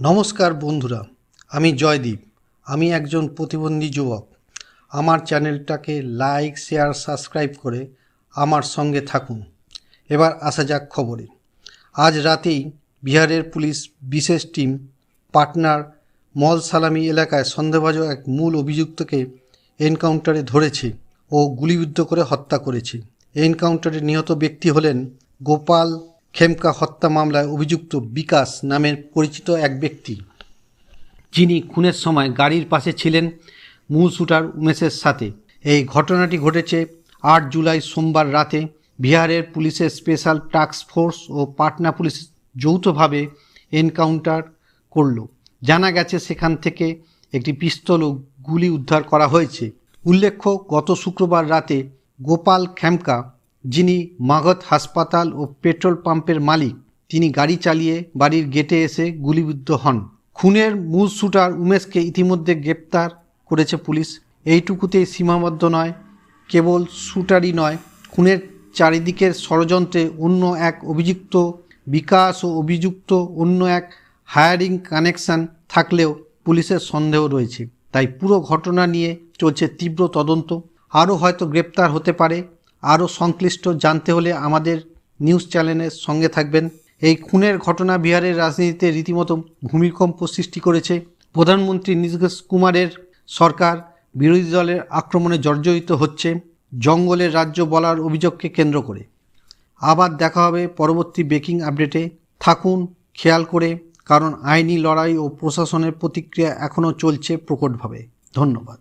নমস্কার বন্ধুরা, আমি জয়দীপ। আমি একজন প্রতিবন্ধী যুবক। আমার চ্যানেলটাকে লাইক, শেয়ার, সাবস্ক্রাইব করে আমার সঙ্গে থাকুন। এবার আসা যাক খবরে। আজ রাতেই বিহারের পুলিশ বিশেষ টিম পাটনার মল সালামি এলাকায় সন্দেহভাজন এক মূল অভিযুক্তকে এনকাউন্টারে ধরেছে ও গুলিবিদ্ধ করে হত্যা করেছে। এনকাউন্টারে নিহত ব্যক্তি হলেন গোপাল খেমকা হত্যা মামলায় অভিযুক্ত বিকাশ নামের পরিচিত এক ব্যক্তি। যিনি খুনের সময় গাড়ির পাশে ছিলেন মূল শুটার উমেশের সাথে। এই ঘটনাটি ঘটেছে আট জুলাই সোমবার রাতে বিহারের পুলিশের স্পেশাল টাস্ক ফোর্স ও পাটনা পুলিশ যৌথভাবে এনকাউন্টার করল। জানা গেছে সেখান থেকে একটি পিস্তল ও গুলি উদ্ধার করা হয়েছে। উল্লেখ্য, গত শুক্রবার রাতে গোপাল খ্যামকা যিনি মাগধ হাসপাতাল ও পেট্রোল পাম্পের মালিক, তিনি গাড়ি চালিয়ে বাড়ির গেটে এসে গুলিবিদ্ধ হন। খুনের মূল শুটার উমেশকে ইতিমধ্যে গ্রেপ্তার করেছে পুলিশ। এইটুকুতেই সীমাবদ্ধ নয়, কেবল শুটারই নয়, খুনের চারিদিকের ষড়যন্ত্রে অন্য এক অভিযুক্ত, বিকাশ ও অভিযুক্ত অন্য এক হায়ারিং কানেকশন থাকলেও পুলিশের সন্দেহ রয়েছে। তাই পুরো ঘটনা নিয়ে চলছে তীব্র তদন্ত। আরও হয়তো গ্রেপ্তার হতে পারে আরও সংশ্লিষ্ট জানতে হলে আমাদের নিউজ চ্যানেলের সঙ্গে থাকবেন। এই খুনের ঘটনা বিহারের রাজনীতিতে রীতিমতো ভূমিকম্প সৃষ্টি করেছে। প্রধানমন্ত্রী নীতিশ কুমারের সরকার বিরোধী দলের আক্রমণে জর্জরিত হচ্ছে। জঙ্গলের রাজ্য বলার অভিযোগকে কেন্দ্র করে। আবার দেখা হবে পরবর্তী বেকিং আপডেটে। থাকুন, খেয়াল করে, কারণ আইনি লড়াই ও প্রশাসনের প্রতিক্রিয়া এখনও চলছে প্রকটভাবে। ধন্যবাদ।